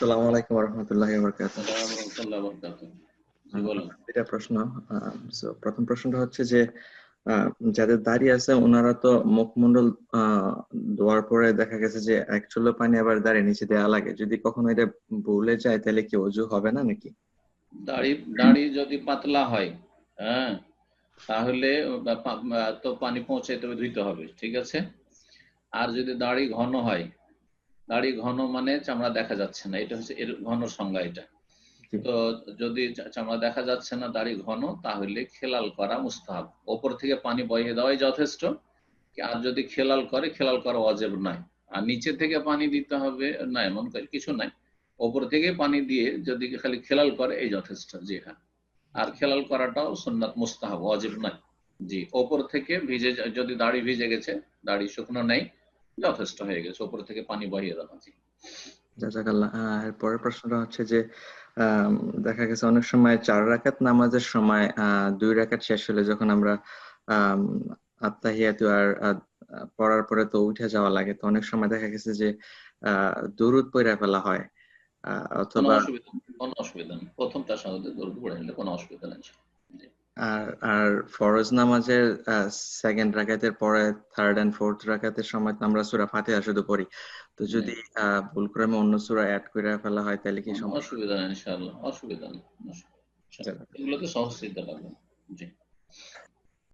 আসসালামু আলাইকুম রহমতুল্লাহ এটা প্রশ্ন প্রথম প্রশ্নটা হচ্ছে যে যাদের দাঁড়িয়ে আছে ওনারা তো মুখমন্ডল ধোয়ার পরে দেখা গেছে যে এক চুলো পানি আবার দাঁড়িয়ে নিচে দেওয়া লাগে। যদি কখনো এটা ভুলে যায় তাহলে কি অজু হবে না নাকি? দাড়ি দাড়ি যদি পাতলা হয় হ্যাঁ তাহলে তো পানি পৌঁছাইতে ধুইতে হবে ঠিক আছে? আর যদি দাড়ি ঘন হয় দাড়ি ঘন মানে চামড়া দেখা যাচ্ছে না এটা হচ্ছে এর ঘন সংজ্ঞা এটা। তো যদি চামড়া দেখা যাচ্ছে না দাড়ি ঘন তাহলে খেলাল করা মুস্তাহাব। ওপর থেকে পানি বহিয়ে দেওয়াই যথেষ্ট আর যদি খেলাল করে খেলাল করা অজেব নাই আর নিচে থেকে পানি দিতে হবে না এমন কিছু নাই ওপর থেকে পানি দিয়ে যদি খালি খেলাল করে এই যথেষ্ট জি হ্যাঁ। আর খেলাল করাটাও সুন্নাত মুস্তাহাব অজেব নাই জি ওপর থেকে ভিজে যদি দাড়ি ভিজে গেছে দাড়ি শুকনো নেই যথেষ্ট হয়ে গেছে ওপর থেকে পানি বহিয়ে দেওয়া জাজাকাল্লাহ আহ, এর পরের প্রশ্নটা হচ্ছে যে দেখা গেছে অনেক সময় চার রাকাত নামাজের সময় দুই রাকাত শেষ হলে যখন আমরা আম, আত্তাহিয়াতু আর পড়ার পরে তো উঠে যাওয়া লাগে তো অনেক সময় দেখা গেছে যে আহ, দুরুদ পড়ে ফেলা হয়। আহ, অথবা কোনো অসুবিধা নেই প্রথমটা সাহায্যে দৌড় পড়ে নিলে কোনো অসুবিধা নেই। আর আর ফরজ নামাজের সেকেন্ড রাকাতের পরে থার্ড এন্ড ফোর্থ রাকাতের সময় আমরা সূরা ফাতিহা শুধু পড়ি। তো যদি ভুল করে আমি অন্য সূরা অ্যাড করে ফেলা হয় তাহলে কি সমস্যা? অসুবিধা নেই ইনশাআল্লাহ অসুবিধা নেই অসুবিধা এগুলোতে সহজ সিদ্ধ লাগবে জি।